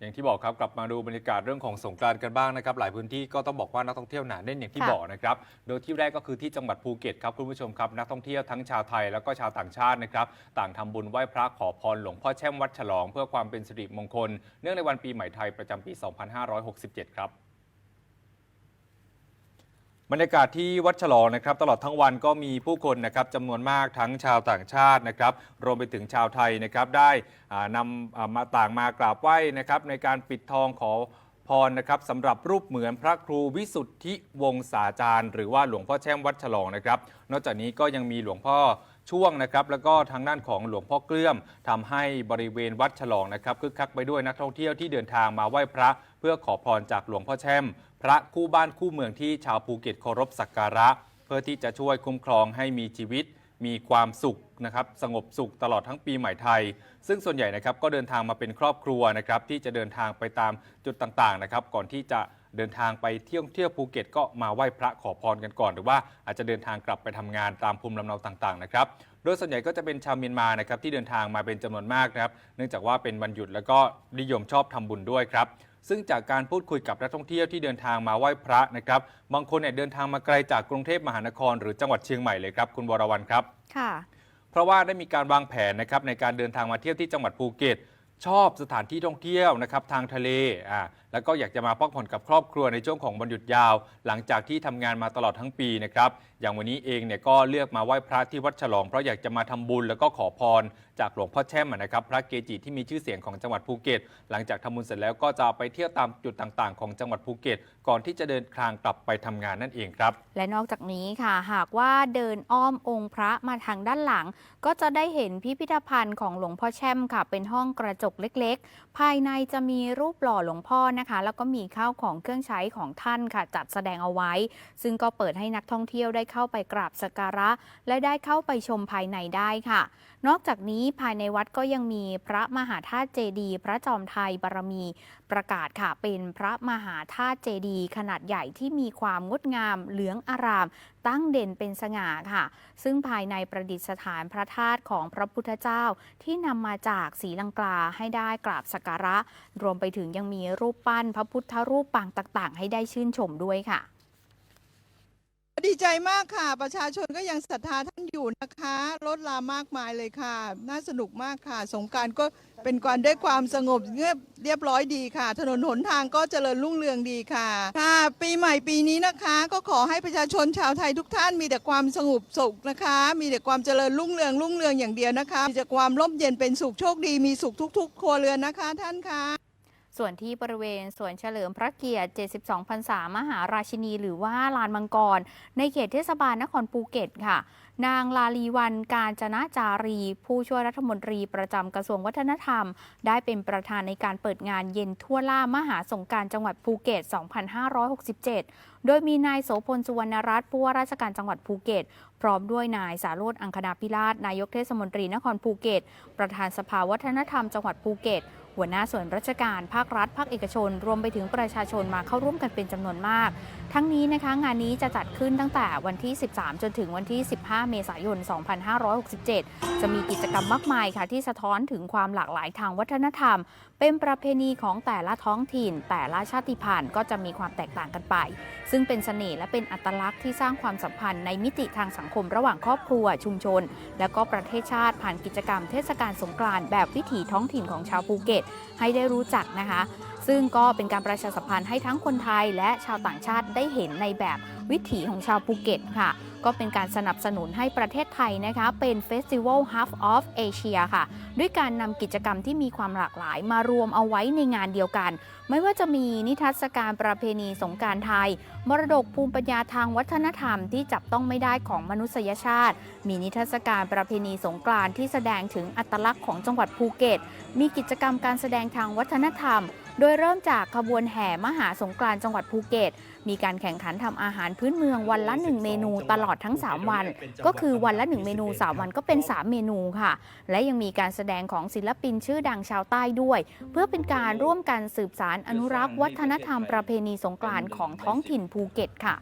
อย่างที่บอกครับกลับมาดูบรรยากาศเรื่องของสงกรานต์กันบ้างนะครับ หลายพื้นที่ก็ต้องบอกว่านักท่องเที่ยวหนาแน่นอย่างที่ค่ะบอกนะครับโดยที่แรกก็คือที่จังหวัดภูเก็ตครับคุณผู้ชมครับนักท่องเที่ยวทั้งชาวไทยแล้วก็ชาวต่างชาตินะครับต่างทำบุญไหว้พระขอพรหลวงพ่อแช่มวัดฉลอง เพื่อความเป็นสิริมงคล เนื่องในวันปีใหม่ไทยประจำปี 2567 ครับ บรรยากาศที่วัดฉลองนะครับตลอดทั้งวันก็มีผู้คนนะครับจำนวนมากทั้งชาวต่างชาตินะครับรวมไปถึงชาวไทยนะครับได้นำมาต่างมากราบไหว้นะครับในการปิดทองขอ พรนะครับสำหรับรูปเหมือนพระครูวิสุทธิวงศาจารย์ หรือว่าหลวงพ่อแช่มวัดฉลองนะครับ นอกจากนี้ก็ยังมีหลวงพ่อช่วงนะครับแล้วก็ทางด้านของหลวงพ่อเกลื่มทำให้บริเวณวัดฉลองนะครับคึกคักไปด้วยนักท่องเที่ยวที่เดินทางมาไหว้พระ เพื่อขอพรจากหลวงพ่อแช่ม พระคู่บ้านคู่เมืองที่ชาวภูเก็ตเคารพสักการะ เพื่อที่จะช่วยคุ้มครองให้มีชีวิต มีความสุขนะครับสงบสุขตลอดทั้งปีใหม่ไทย ซึ่งส่วนใหญ่นะครับก็เดินทางมาเป็นครอบครัวนะครับที่จะเดินทางไปตามจุดต่างๆนะครับก่อนที่จะเดินทางไปเที่ยวเที่ยวภูเก็ตก็มาไหว้พระขอพรกันก่อน หรือว่าอาจจะเดินทางกลับไปทำงานตามภูมิลำเนาต่างๆนะครับโดยส่วนใหญ่ก็จะเป็นชาวเมียนมานะครับที่เดินทางมาเป็นจำนวนมากนะครับ เนื่องจากว่าเป็นวันหยุดแล้วก็นิยมชอบทำบุญด้วยครับ ซึ่งจากการพูดคุยกับนักท่องเที่ยวที่เดินทางมาไหว้พระนะครับ บางคนเนี่ยเดินทางมาไกลจากกรุงเทพมหานคร หรือจังหวัดเชียงใหม่เลยครับคุณวรวรรณครับ ค่ะ เพราะว่าได้มีการวางแผนนะครับในการเดินทางมาเที่ยวที่จังหวัดภูเก็ต ชอบสถานที่ท่องเที่ยวนะครับทางทะเลอ่าแล้วก็อยากจะมาพักผ่อนกับครอบครัวในช่วงของวันหยุดยาว หลังจากที่ทำงานมาตลอดทั้งปีนะครับ อย่างวันนี้เองเนี่ยก็เลือกมาไหว้พระที่วัดฉลอง เพราะอยากจะมาทำบุญแล้วก็ขอพร จากหลวงพ่อแช่มอะนะครับ พระเกจิที่มีชื่อเสียงของจังหวัดภูเก็ต หลังจากทำบุญเสร็จแล้วก็จะไปเที่ยวตามจุดต่างๆ ของจังหวัดภูเก็ต ก่อนที่จะเดินทางกลับไปทำงานนั่นเองครับ และนอกจากนี้ค่ะ หากว่าเดินอ้อมองค์พระมาทางด้านหลัง ก็จะได้เห็นพิพิธภัณฑ์ของหลวงพ่อแช่มค่ะ เป็นห้องกระจกเล็กๆ ภายในจะมีรูปหล่อหลวงพ่อนะคะ แล้วก็มีข้าวของเครื่องใช้ของท่านค่ะ จัดแสดงเอาไว้ ซึ่งก็เปิดให้นักท่องเที่ยวได้เข้าไปกราบสักการะ และได้เข้าไปชมภายในได้ค่ะ นอกจากนี้ภายในวัดก็ยังมีพระมหาธาตุเจดีย์พระจอมไทยบารมีประกาศค่ะเป็นพระมหาธาตุเจดีย์ขนาดใหญ่ที่มีความงดงามเหลืองอาราม ตั้งเด่นเป็นสง่าค่ะ ซึ่งภายในประดิษฐานพระธาตุของพระพุทธเจ้าที่นำมาจากสีลังกาให้ได้กราบสักการะ รวมไปถึงยังมีรูปปั้นพระพุทธรูปปางต่างๆ ให้ได้ชื่นชมด้วยค่ะ ดีใจมากค่ะ ประชาชนก็ยังศรัทธาท่านอยู่นะคะลดลามากมายเลยค่ะ น่าสนุกมากค่ะ สงการก็เป็นการด้วยความสงบเงียบเรียบร้อยดีค่ะ ถนนหนทางก็เจริญรุ่งเรืองดีค่ะ ค่ะ ปีใหม่ปีนี้นะคะ ก็ขอให้ประชาชนชาวไทยทุกท่านมีแต่ความสงบสุขนะคะ มีแต่ความเจริญรุ่งเรืองรุ่งเรืองอย่างเดียวนะคะมีแต่ความร่มเย็นเป็นสุขโชคดีมีสุขทุก ๆ ครัวเรือนนะคะ ท่านค่ะ ส่วนที่บริเวณสวนเฉลิมพระเกียรติ 72พรรษามหาราชินี หรือว่าลานมังกร ในเขตเทศบาลนครภูเก็ตค่ะ นางลาลีวันการจนะจารี ผู้ช่วยรัฐมนตรีประจำกระทรวงวัฒนธรรม ได้เป็นประธานในการเปิดงานเย็นทั่วล่ามหาสงการจังหวัดภูเก็ต 2567 โดยมีนายโสพลสุวรรณรัตน์ผู้ว่าราชการจังหวัดภูเก็ต พร้อมด้วยนายสาโรธอังคณาพิราชนายกเทศมนตรีนครภูเก็ต ประธานสภาวัฒนธรรมจังหวัดภูเก็ต หัวหน้าส่วนราชการภาครัฐ ภาคเอกชน รวมไปถึงประชาชนมาเข้าร่วมกันเป็นจำนวนมาก ทั้งนี้นะคะงานนี้จะจัดขึ้นตั้งแต่วันที่ 13 จนถึงวันที่ 15 เมษายน 2567 จะมีกิจกรรมมากมายค่ะที่สะท้อนถึงความหลากหลายทางวัฒนธรรม เป็นประเพณีของแต่ละท้องถิ่น แต่ละชาติพันธุ์ก็จะมีความแตกต่างกันไป ซึ่งเป็นเสน่ห์และเป็นอัตลักษณ์ที่สร้างความสัมพันธ์ในมิติทางสังคมระหว่างครอบครัวชุมชน และก็ประเทศชาติผ่านกิจกรรมเทศกาลสงกรานต์แบบวิถีท้องถิ่นของชาวภูเก็ตให้ได้รู้จักนะคะ ซึ่งก็เป็นการประชาสัมพันธ์ให้ทั้งคนไทยและชาวต่างชาติได้เห็นในแบบวิถีของชาวภูเก็ตค่ะ ก็เป็นการสนับสนุนให้ประเทศไทยนะคะเป็น Festival Half of Asia ค่ะ ด้วยการนำกิจกรรมที่มีความหลากหลายมารวมเอาไว้ในงานเดียวกัน ไม่ว่าจะมีนิทรรศการประเพณีสงกรารไทย มรดกภูมิปัญญาทางวัฒนธรรมที่จับต้องไม่ได้ของมนุษยชาติ มีนิทรรศการประเพณีสงกรานต์ที่แสดงถึงอัตลักษณ์ของจังหวัดภูเก็ต มีกิจกรรมการแสดงทางวัฒนธรรม โดยเริ่มจากขบวนแห่มหาสงกรานต์จังหวัดภูเก็ต มีการแข่งขันทำอาหารพื้นเมืองวันละ 1 เมนูตลอดทั้ง 3 วัน ก็คือวันละ 1 เมนู 3 วันก็เป็น 3 เมนูค่ะ และยังมีการแสดงของศิลปินชื่อดังชาวใต้ด้วย เพื่อเป็นการร่วมกันสืบสารอนุรักษ์วัฒนธรรมประเพณีสงกรานต์ของท้องถิ่นภูเก็ตค่ะ